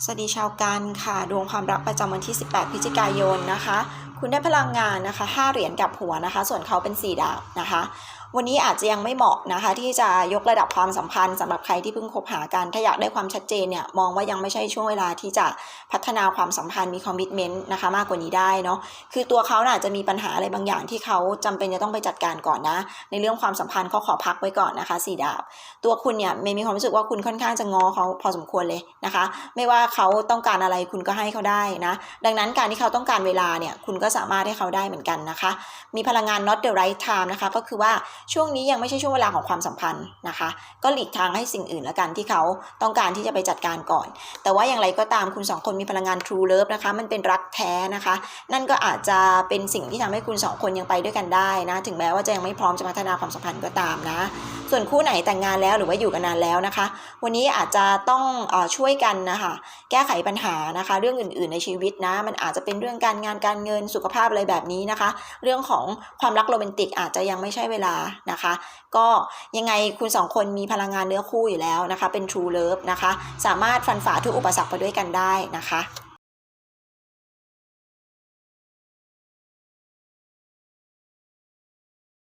สวัสดีชาวกันค่ะ ดวงความรักประจำวันที่ 18 พฤศจิกายนนะคะ คุณได้พลังงานนะคะ 5 เหรียญกับหัวนะคะ ส่วนเขาเป็น 4 ดาบนะคะ วันนี้อาจจะยังไม่เหมาะนะคะ ที่จะยกระดับความสัมพันธ์สำหรับใครที่เพิ่งคบหากันถ้าอยากได้ความชัดเจนเนี่ยมองว่ายังไม่ใช่ช่วงเวลาที่จะพัฒนาความสัมพันธ์มีคอมมิชเมนต์นะคะมากกว่านี้ได้เนาะคือตัวเขาน่ะจะมีปัญหาอะไรบางอย่างที่เขาจำเป็นจะต้องไปจัดการก่อนนะ ในเรื่องความสัมพันธ์เขาขอพักไว้ก่อนนะคะสีดาบ ตัวคุณเนี่ยเมย์มีความรู้สึกว่าคุณค่อนข้างจะงอเขาพอสมควรเลยนะคะ ไม่ว่าเขาต้องการอะไรคุณก็ให้เขาได้นะ ดังนั้นการที่เขาต้องการเวลาเนี่ยคุณก็สามารถให้เขาได้เหมือนกันนะคะ มีพลังงาน not the right time นะคะก็คือว่าช่วงนี้ยังไม่ใช่ช่วงเวลาของความสัมพันธ์นะคะ ก็หลีกทางให้สิ่งอื่นละกันที่เขาต้องการที่จะไปจัดการก่อน แต่ว่าอย่างไรก็ตามคุณสองคนมีพลังงาน true love นะคะ มันเป็นรักแท้นะคะ นั่นก็อาจจะเป็นสิ่งที่ทำให้คุณสองคนยังไปด้วยกันได้นะ ถึงแม้ว่าจะยังไม่พร้อมจะพัฒนาความสัมพันธ์ก็ตามนะ ส่วนคู่ไหนแต่งงานแล้วหรือว่าอยู่กันนานแล้วนะคะ วันนี้อาจจะต้องอช่วยกันนะคะแก้ไขปัญหานะคะ เรื่องอื่น ๆในชีวิตนะ มันอาจจะเป็นเรื่องการงานการเงินสุขภาพอะไรแบบนี้นะคะ เรื่องของความรักโรแมนติกอาจจะยังไม่ใช่เวลานะคะ ก็ยังไงคุณสองคนมีพลังงานเนื้อคู่อยู่แล้วนะคะ เป็น true love นะคะ สามารถฟันฝ่าทุกอุปสรรคไปด้วยกันได้นะคะ